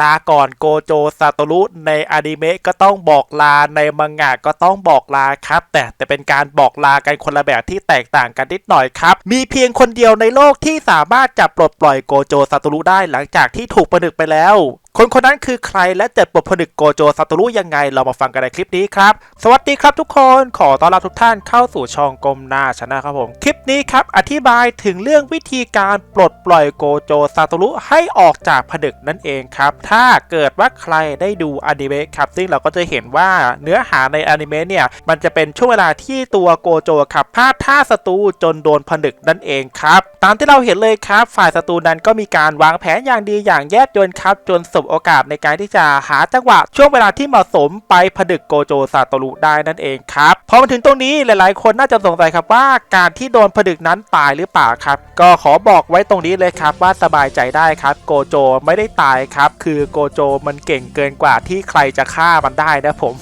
ลาก่อนโกโจซาโตรุในอนิเมะก็ต้องบอกลาในมังงะก็ต้องบอกลาครับ แต่แต่เป็นการบอกลากันคนละแบบที่แตกต่างกันนิดหน่อยครับ มีเพียงคนเดียวในโลกที่สามารถจับปลดปล่อยโกโจซาโตรุได้หลังจากที่ถูกประนึกไปแล้ว คนคนนั้นคือใครและจะปลดผนึกโกโจซาโตรุยังไงเรามาฟังกันในคลิปนี้ครับ สวัสดีครับทุกคนขอต้อนรับทุกท่านเข้าสู่ช่องกลมหน้าชนะครับผม คลิปนี้ครับอธิบายถึงเรื่องวิธีการปลดปล่อยโกโจซาโตรุให้ออกจากผนึกนั่นเองครับ ถ้าเกิดว่าใครได้ดูอนิเมะครับซึ่งเราก็จะเห็นว่าเนื้อหาในอนิเมะเนี่ยมันจะเป็นช่วงเวลาที่ตัวโกโจครับพลาดท่าศัตรูจนโดนผนึกนั่นเองครับ ตามที่เราเห็นเลยครับ ฝ่ายศัตรูนั้นก็มีการวางแผนอย่างดีอย่างแยบยลครับจนสบโอกาสในการที่จะหาจังหวะช่วงเวลาที่เหมาะสมไปผดึกโกโจซาโตรุได้นั่นเองครับพอมาถึงตรงนี้หลายๆ คนน่าจะสงสัยครับว่าการที่โดนผดึกนั้นตายหรือเปล่าครับ ก็ขอบอกไว้ตรงนี้เลยครับว่าสบายใจได้ครับโกโจไม่ได้ตายครับ คือโกโจมันเก่งเกินกว่าที่ใครจะฆ่ามันได้นะผม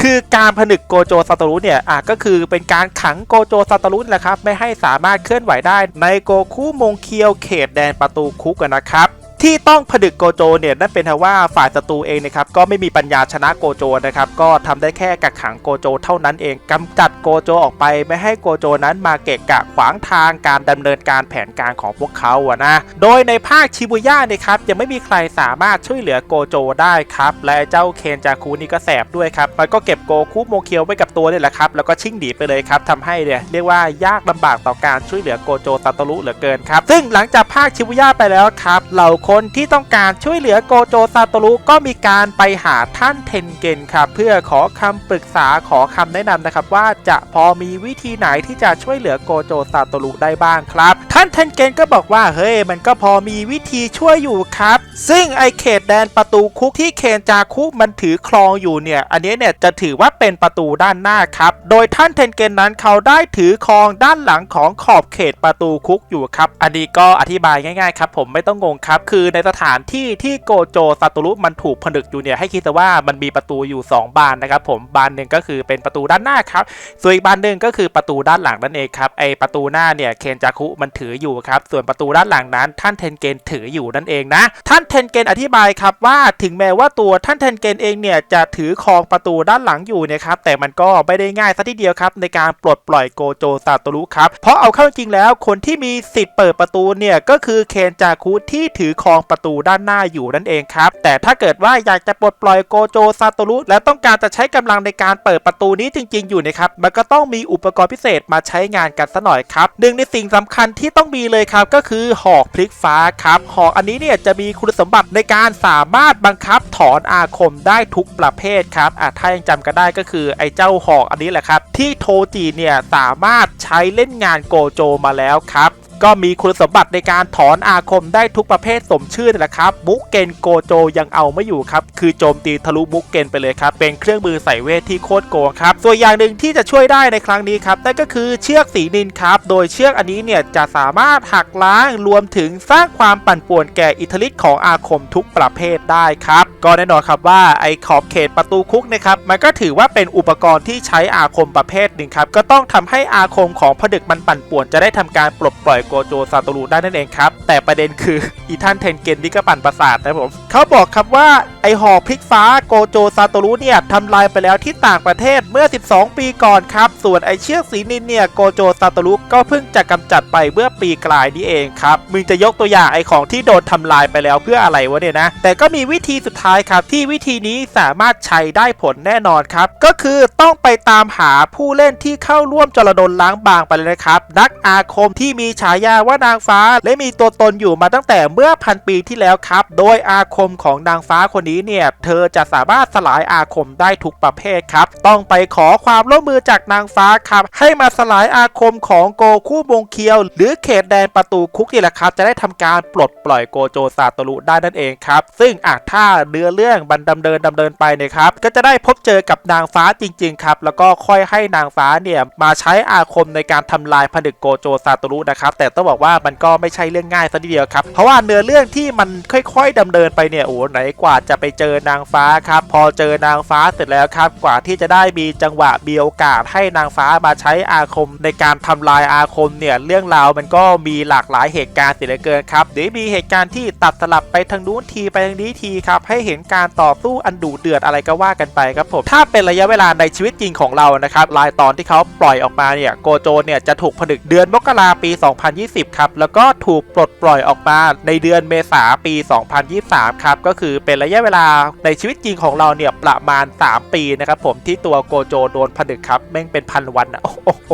คือการผนึกโกโจซาโตรุเนี่ยอะก็คือเป็นการขังโกโจซาโตรุนแหละครับ ไม่ให้สามารถเคลื่อนไหวได้ในโกคุมงเคียวเขตแดนประตูคุกนะครับ ที่ต้องผดึกโกโจเนี่ยนั่นเป็นเพราะว่าฝ่ายศัตรูเองนะครับก็ไม่มีปัญญาชนะโกโจนะครับก็ทำได้แค่กักขังโกโจเท่านั้นเองกำจัดโกโจออกไปไม่ให้โกโจนั้นมาเกะกะขวางทางการดำเนินการแผนการของพวกเขาอะนะโดยในภาคชิบุย่าเนี่ยครับยังไม่มีใครสามารถช่วยเหลือโกโจได้ครับและเจ้าเคนจาคุนี่ก็แสบด้วยครับมันก็เก็บโกคุโมเคียวไว้กับตัวนี่แหละครับแล้วก็ชิ่งหนีไปเลยครับทำให้เนี่ยเรียกว่ายากลำบากต่อการช่วยเหลือโกโจซาโตรุเหลือเกินครับซึ่งหลังจากภาคชิบุย่าไปแล้วครับเหล่าคนที่ต้องการช่วยเหลือโกโจซาโตรุก็มีการไปหาท่านเทนเกนครับเพื่อขอคำปรึกษาขอคำแนะนำนะครับว่าจะพอมีวิธีไหนที่จะช่วยเหลือโกโจซาโตรุได้บ้างครับ ท่านเทนเกนก็บอกว่าเฮ้ยมันก็พอมีวิธีช่วยอยู่ครับ ซึ่งไอเขตแดนประตูคุกที่เคนจาคุมันถือครองอยู่เนี่ยอันนี้เนี่ยจะถือว่าเป็นประตูด้านหน้าครับ โดยท่านเทนเกนนั้นเขาได้ถือครองด้านหลังของขอบเขตประตูคุกอยู่ครับอันนี้ก็อธิบายง่ายๆครับผมไม่ต้องงงครับคือือในสถานที่ที่โกโจซาโตรุมันถูกผนึกอยู่เนี่ยให้คิดซะว่ามันมีประตูอยู่ 2 บานนะครับผมบานหนึ่งก็คือเป็นประตูด้านหน้าครับส่วนอีกบานหนึ่งก็คือประตูด้านหลังนั่นเองครับไอประตูหน้าเนี่ยเคนจาคุมันถืออยู่ครับส่วนประตูด้านหลังนั้นท่านเทนเกนถืออยู่นั่นเองนะท่านเทนเกนอธิบายครับว่าถึงแม้ว่าตัวท่านเทนเกนเองเนี่ยจะถือครองประตูด้านหลังอยู่เนะครับแต่มันก็ไม่ได้ง่ายซะทีเดียวครับในการปลดปล่อยโกโจซาโตรุครับเพราะเอาเข้าจริงแล้วคนที่มีสิทธิ์เปิดประตูเนี่ยก็คือเคนจาคุที่ถือครองประตูด้านหน้าอยู่นั่นเองครับ แต่ถ้าเกิดว่าอยากจะปลดปล่อยโกโจซาโตรุและต้องการจะใช้กำลังในการเปิดประตูนี้จริง ๆ อยู่นะครับมันก็ต้องมีอุปกรณ์พิเศษมาใช้งานกันซะหน่อยครับหนึ่งในสิ่งสำคัญที่ต้องมีเลยครับก็คือหอกพลิกฟ้าครับหอกอันนี้เนี่ยจะมีคุณสมบัติในการสามารถบังคับถอนอาคมได้ทุกประเภทครับอะถ้ายังจำกันได้ก็คือไอ้เจ้าหอกอันนี้แหละครับที่โทจิเนี่ยสามารถใช้เล่นงานโกโจมาแล้วครับ ก็มีคุณสมบัติในการถอนอาคมได้ทุกประเภทสมชื่อนี่แหละครับมุกเกนโกโจยังเอาไม่อยู่ครับ คือโจมตีทะลุมุกเกนไปเลยครับ เป็นเครื่องมือใส่เวทที่โคตรโกงครับ ส่วนอย่างหนึ่งที่จะช่วยได้ในครั้งนี้ครับนั่นก็คือเชือกสีนินครับ โดยเชือกอันนี้เนี่ยจะสามารถหักล้างรวมถึงสร้างความปั่นป่วนแก่อิทธิฤทธิ์ของอาคมทุกประเภทได้ครับ ก็แน่นอนครับว่าไอ้ขอบเขตประตูคุกนะครับมันก็ถือว่าเป็นอุปกรณ์ที่ใช้อาคมประเภทหนึ่งครับก็ต้องทำให้อาคมของผดึกมันปั่นป่วนจะได้ทำการปลดปล่อยโกโจซาโตรุได้นั่นเองครับ แต่ประเด็นคืออีท่านเทนเกนนี่ก็ปั่นประสาทนะผมเขาบอกครับว่าไอหอกพลิกฟ้าโกโจซาโตรุเนี่ยทำลายไปแล้วที่ต่างประเทศเมื่อ 12 ปีก่อนครับ ส่วนไอเชือกสีนินเนี่ยโกโจซาโตรุก็เพิ่งจะกำจัดไปเมื่อปีกลายนี้เองครับมึงจะยกตัวอย่างไอของที่โดนทำลายไปแล้วเพื่ออะไรวะเนี่ยนะแต่ก็มีวิธีสุดท้ายครับที่วิธีนี้สามารถใช้ได้ผลแน่นอนครับ ก็คือต้องไปตามหาผู้เล่นที่เข้าร่วมจรดนล้างบางไปเลยนะครับนักอาคมที่มีฉายาว่านางฟ้าและมีตัวตนอยู่มาตั้งแต่เมื่อพันปีที่แล้วครับ โดยอาคมของนางฟ้าคนนี้เนี่ย เธอจะสามารถสลายอาคมได้ทุกประเภทครับ ต้องไปขอความร่วมมือจากนางฟ้าครับ ให้มาสลายอาคมของโกคู่บงเคียว หรือเขตแดนประตูคุกนี่แหละครับ จะได้ทำการปลดปล่อยโกโจซาโตรุได้นั่นเองครับ ซึ่งอาจถ้าเนื้อเรื่องบันดำเนินดำเนินไปนะครับ ก็จะได้พบเจอกับนางฟ้าจริง ๆ ครับ แล้วก็ค่อยให้นางฟ้าเนี่ยมาใช้อาคมในการทำลายผนึกโกโจซาโตรุนะครับแต่ต้องบอกว่ามันก็ไม่ใช่เรื่องง่ายซะทีเดียวครับ เพราะว่าเนื้อเรื่องที่มันค่อยๆดำเนินไปเนี่ยโอ้ไหนกว่าจะไปเจอนางฟ้าครับ พอเจอนางฟ้าเสร็จแล้วครับ กว่าที่จะได้มีจังหวะมีโอกาสให้นางฟ้ามาใช้อาคมในการทำลายอาคมเนี่ยเรื่องราวมันก็มีหลากหลายเหตุการณ์เสียเหลือเกินครับหรือมีเหตุการณ์ที่ตัดสลับไปทางนู้นทีไปทางนี้ทีครับให้เห็นการต่อสู้อันดุเดือดอะไรก็ว่ากันไปครับผมถ้าเป็นระยะเวลาในชีวิตจริงของเรานะครับรายตอนที่เขาปล่อยออกมาเนี่ยโกโจเนี่ยจะถูกผนึกเดือนมกราปี2020 ครับ แล้วก็ถูกปลดปล่อยออกมาในเดือนเมษาปี 2023 ครับ ก็คือเป็นระยะเวลาในชีวิตจริงของเราเนี่ยประมาณ 3 ปีนะครับผมที่ตัวโกโจโดนผนึกครับ แม่งเป็นพันวันอะโอ้โห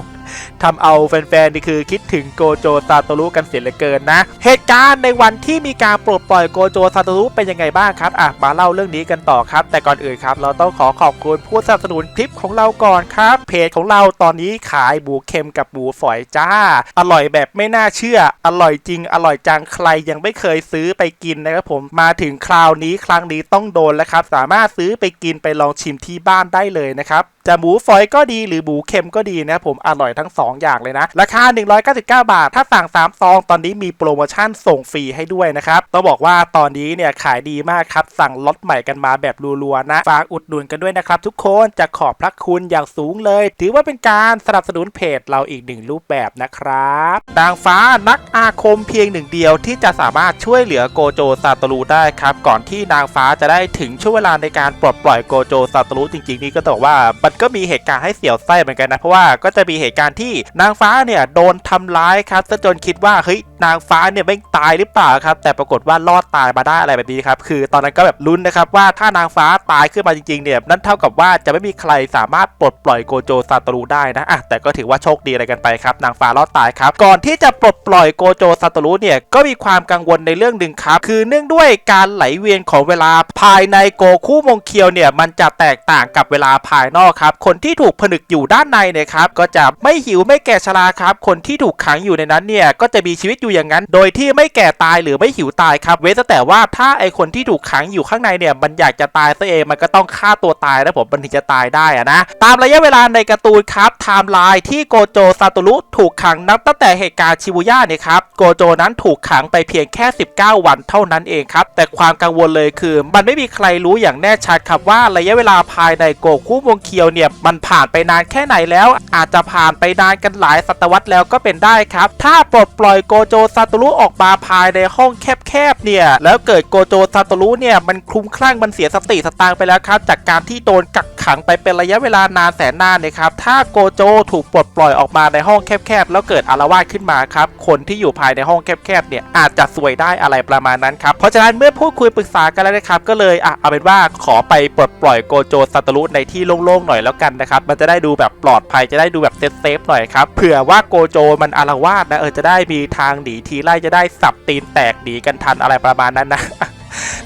ทำเอาแฟนๆ นี่คือคิดถึงโกโจซาโตรุกันเสียเหลือเกินนะ เหตุการณ์ในวันที่มีการปลดปล่อยโกโจซาโตรุเป็นยังไงบ้างครับอะมาเล่าเรื่องนี้กันต่อครับ แต่ก่อนอื่นครับ เราต้องขอขอบคุณผู้สนับสนุนคลิปของเราก่อนครับ เพจของเราตอนนี้ขายหมูเค็มกับหมูฝอยจ้า อร่อยแบบไม่น่าเชื่อ อร่อยจริง อร่อยจัง ใครยังไม่เคยซื้อไปกินนะครับผม มาถึงคราวนี้ครั้งนี้ต้องโดนแล้วครับ สามารถซื้อไปกินไปลองชิมที่บ้านได้เลยนะครับ จะหมูฝอยก็ดีหรือหมูเค็มก็ดีนะครับผมอร่อยทั้ง 2 อย่างเลยนะ ราคา 199 บาท ถ้าสั่ง3ซองตอนนี้มีโปรโมชั่นส่งฟรีให้ด้วยนะครับต้องบอกว่าตอนนี้เนี่ยขายดีมากครับ สั่งล็อตใหม่กันมาแบบรัวๆนะฝากอุดหนุนกันด้วยนะครับทุกคนจะขอบพระคุณอย่างสูงเลย ถือว่าเป็นการสนับสนุนเพจเราอีกหนึ่งรูปแบบนะครับนางฟ้านักอาคมเพียงหนึ่งเดียวที่จะสามารถช่วยเหลือโกโจซาตรุได้ครับก่อนที่นางฟ้าจะได้ถึงช่วงเวลาในการปลดปล่อยโกโจซาตรุจริงๆ นี่ก็ต้องบอกว่ามันก็มีเหตุการณ์ให้เสียวไส้เหมือนกันนะ เพราะว่าก็จะมีเหตุการณ์ที่นางฟ้าเนี่ยโดนทำร้ายครับซะจนคิดว่าเฮ้ยนางฟ้าเนี่ยไม่ตายหรือเปล่าครับ แต่ปรากฏว่ารอดตายมาได้อะไรแบบนี้ครับ คือตอนนั้นก็แบบลุ้นนะครับว่าถ้านางฟ้าตายขึ้นมาจริงๆเนี่ยนั่นเท่ากับว่าจะไม่มีใครสามารถปลดปล่อยโกโจซาโตรุได้นะอะแต่ก็ถือว่าโชคดีอะไรกันไปครับนางฟ้ารอดตายครับ ก่อนที่จะปลดปล่อยโกโจซาโตรุเนี่ยก็มีความกังวลในเรื่องหนึ่งครับ คือเนื่องด้วยการไหลเวียนของเวลาภายในโกคุมงเคียวเนี่ยมันจะแตกต่างกับเวลาภายนอกครับครับคนที่ถูกผนึกอยู่ด้านในเนี่ยครับก็จะไม่หิวไม่แก่ชราครับคนที่ถูกขังอยู่ในนั้นเนี่ยก็จะมีชีวิตอยู่อย่างนั้น โดยที่ไม่แก่ตายหรือไม่หิวตายครับ เว้นแต่ว่าถ้าไอคนที่ถูกขังอยู่ข้างในเนี่ยมันอยากจะตายซะเองมันก็ต้องฆ่าตัวตายนะผมมันถึงจะตายได้อะนะตามระยะเวลาในการ์ตูนครับไทม์ไลน์ที่โกโจซาโตรุถูกขังนับตั้งแต่เหตุการณ์ชิบุย่าเนี่ยครับโกโจนั้นถูกขังไปเพียงแค่ 19 วันเท่านั้นเองครับแต่ความกังวลเลยคือ มันไม่มีใครรู้อย่างแน่ชัดครับว่าระยะเวลาภายในโกคุวงเคียวเนี่ยมันผ่านไปนานแค่ไหนแล้ว อาจจะผ่านไปนานกันหลายศตวรรษแล้วก็เป็นได้ครับ ถ้าปลดปล่อยโกโจซาตรุออกมาภายในห้องแคบๆเนี่ยแล้วเกิดโกโจซาตรุเนี่ยมันคลุ้มคลั่งมันเสียสติสตางค์ไปแล้วครับ จากการที่โดนกักขังไปเป็นระยะเวลานานแสนนานเนี่ยครับถ้าโกโจถูกปลดปล่อยออกมาในห้องแคบๆแล้วเกิดอารวาสขึ้นมาครับคนที่อยู่ภายในห้องแคบๆเนี่ยอาจจะสวยได้อะไรประมาณนั้นครับเพราะฉะนั้นเมื่อพูดคุยปรึกษากันแล้วนะครับก็เลยอะเอาเป็นว่าขอไปปลดปล่อยโกโจซาตรุในที่โล่งๆหน่อยแล้วกันนะครับ มันจะได้ดูแบบปลอดภัยจะได้ดูแบบเซฟๆหน่อยครับ เผื่อว่าโกโจมันอารวาสนะเออจะได้มีทางหนีทีไล่จะได้สับตีนแตกหนีกันทันอะไรประมาณนั้นนะ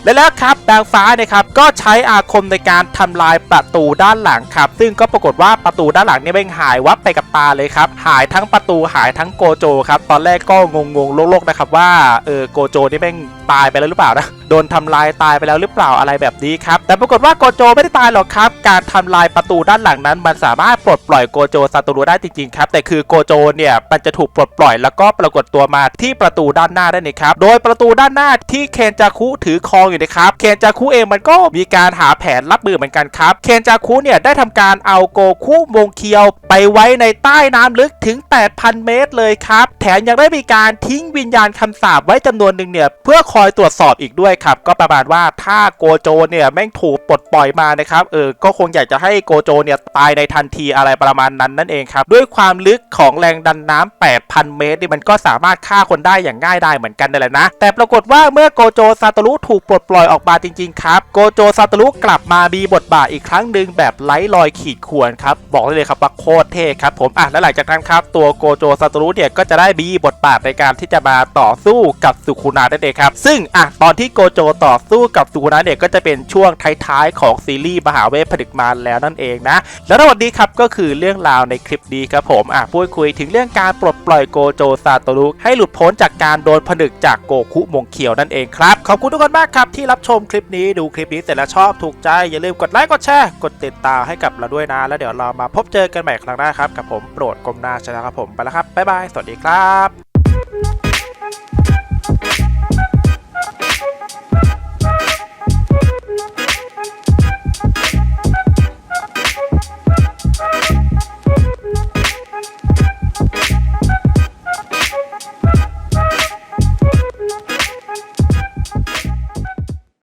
และแล้วครับนางฟ้านี่ยครับก็ใช้อาคมในการทำลายประตูด้านหลังครับ ซึ่งก็ปรากฏว่าประตูด้านหลังเนี่ยแม่งหายวับไปกับตาเลยครับ หายทั้งประตูหายทั้งโกโจครับ ตอนแรกก็งงๆโลกๆนะครับว่าเออโกโจนี่แม่งตายไปแล้วหรือเปล่านะ โดนทำลายตายไปแล้วหรือเปล่าอะไรแบบนี้ครับแต่ปรากฏว่าโกโจไม่ได้ตายหรอกครับ การทำลายประตูด้านหลังนั้น มันสามารถปลดปล่อยโกโจซาโตรุได้จริงๆครับแต่คือโกโจเนี่ยมันจะถูกปลดปล่อยแล้วก็ปรากฏตัวมาที่ประตูด้านหน้าได้นะครับโดยประตูด้านหน้าที่เคนจาคุถือครองอยู่นะครับเคนจาคุเองมันก็มีการหาแผนรับมือเหมือนกันครับเคนจาคุเนี่ยได้ทำการเอาโกคุวงเคียว ไปไว้ในใต้น้ำลึกถึง 8,000 เมตรเลยครับแถมยังได้มีการทิ้งวิญญาณคำสาปไว้จำนวนหนึ่งเนี่ยเพื่อคอยตรวจสอบอีกด้วยครับก็ประมาณว่าถ้าโกโจเนี่ยแม่งถูกปลดปล่อยมานะครับเออก็คงอยากจะให้โกโจเนี่ยตายในทันทีอะไรประมาณนั้นนั่นเองครับด้วยความลึกของแรงดันน้ำ8,000 เมตรนี่มันก็สามารถฆ่าคนได้อย่างง่ายได้เหมือนกันนั่นแหละนะ แต่ปรากฏว่าเมื่อโกโจซาโตรุถูกปลดปล่อยออกมาจริงๆครับโกโจซาโตรุกลับมามีบทบาทอีกครั้งหนึ่งแบบไร้รอยขีดข่วนครับบอกได้เลยครับว่าโคตรเท่ครับผมอะและหลังจากนั้นครับตัวโกโจซาโตรุเนี่ยก็จะได้มีบทบาทในการที่จะมาต่อสู้กับสุคุนาได้เลยครับซึ่งอะตอนที่โกโจต่อสู้กับสุคุนาเนี่ยก็จะเป็นช่วงท้ายๆของซีรีส์มหาเวทผนึกมารแล้วนั่นเองนะ แล้วทั้งหมดนี้ครับก็คือเรื่องราวในคลิปนี้ครับผมอะพูดคุยถึงเรื่องการปลดปล่อยโกโจซาโตรุให้หลุดพ้นจากการโดนผนึกจากโกคุมงเคียวนั่นเองครับ ขอบคุณทุกคนมากครับที่รับชมคลิปนี้ดูคลิปนี้เสร็จแล้วชอบถูกใจอย่าลืมกดไลค์กดแชร์กดติดตามให้กับเราด้วยนะแล้วเดี๋ยวเรามาพบเจอกันใหม่ครั้งหน้าครับกับผมโปรดกรมนาชนะครับผมไปแล้วครับบ๊ายบายสวัสดีครับ